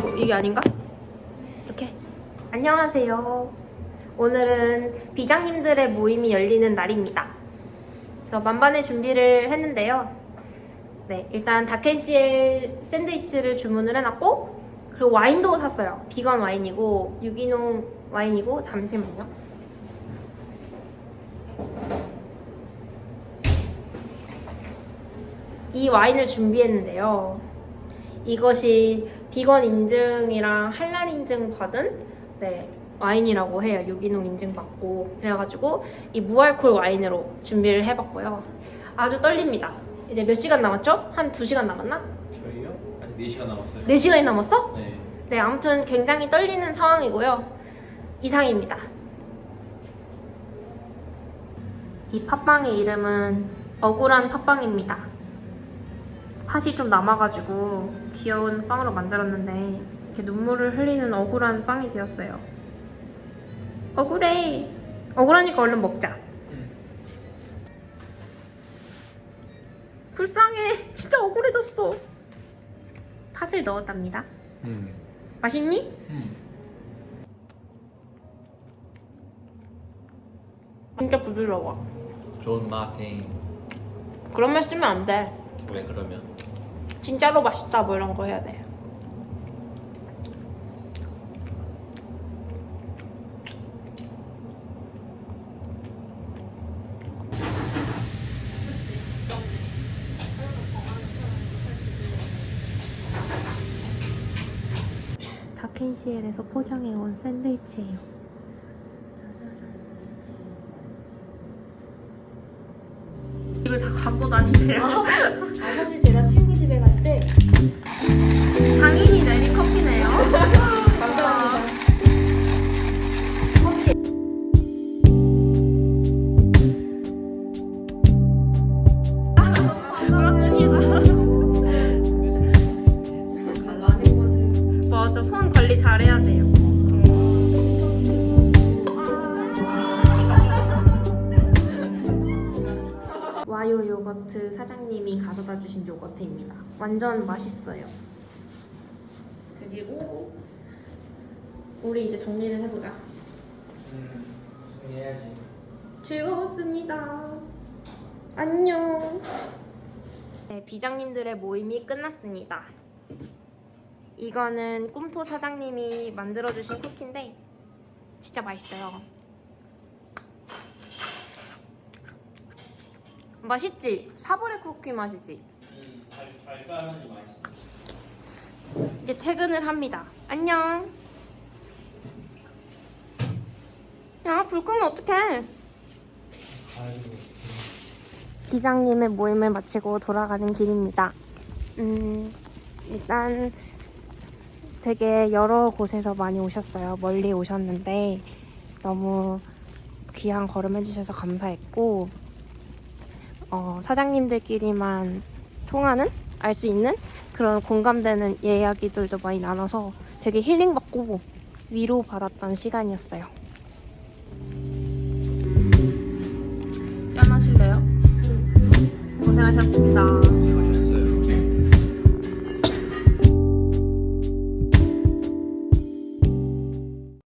아이고 이게 아닌가? 이렇게 안녕하세요. 오늘은 비장님들의 모임이 열리는 날입니다. 그래서 만반의 준비를 했는데요. 네, 일단 다켄시의 샌드위치를 주문을 해놨고 그리고 와인도 샀어요. 비건 와인이고 유기농 와인이고 잠시만요. 이 와인을 준비했는데요. 이것이 비건 인증이랑 할랄 인증 받은 네, 와인이라고 해요. 유기농 인증 받고 그래가지고 이 무알콜 와인으로 준비를 해봤고요. 아주 떨립니다. 이제 몇 시간 남았죠? 한 2시간 남았나? 저희요? 아직 4시간 남았어요 4시간이 남았어? 네 네, 아무튼 굉장히 떨리는 상황이고요. 이상입니다. 이 팥빵의 이름은 억울한 팥빵입니다. 팥이 좀 남아가지고 귀여운 빵으로 만들었는데 이렇게 눈물을 흘리는 억울한 빵이 되었어요. 억울해. 억울하니까 얼른 먹자. 불쌍해. 진짜 억울해졌어. 팥을 넣었답니다. 음. 맛있니? 음. 진짜 부드러워. 존 마틴 그런 말 쓰면 안 돼. 왜 그러면? 진짜로 맛있다 뭐 이런 거 해야 돼. 다켄시엘에서 포장해온 샌드위치예요. 이걸 다 갖고 다니세요? 아, 사실 제가 친구 집에 갈 때 장인이 내린 커피네요. 감사합니다. 갈라진 것은 맞아, 손 관리 잘해야 돼 요. 와요 요거트 사장님이 가져다 주신 요거트입니다. 완전 맛있어요. 그리고 우리 이제 정리를 해보자. 음 해야지 즐거웠습니다. 안녕. 네, 비장님들의 모임이 끝났습니다. 이거는 꿈토 사장님이 만들어주신 쿠키인데 진짜 맛있어요. 맛있지? 사브레 쿠키 맛이지? 음, 달, 달달하니 맛있어 이제 퇴근을 합니다. 안녕. 야, 불 끄면 어떡해. 기장님의 모임을 마치고 돌아가는 길입니다. 음, 일단 되게 여러 곳에서 많이 오셨어요. 멀리 오셨는데 너무 귀한 걸음 해주셔서 감사했고, 어, 사장님들끼리만 통하는, 알 수 있는 그런 공감되는 이야기들도 많이 나눠서 되게 힐링받고 위로받았던 시간이었어요. 짠 하실래요? 고생하셨습니다.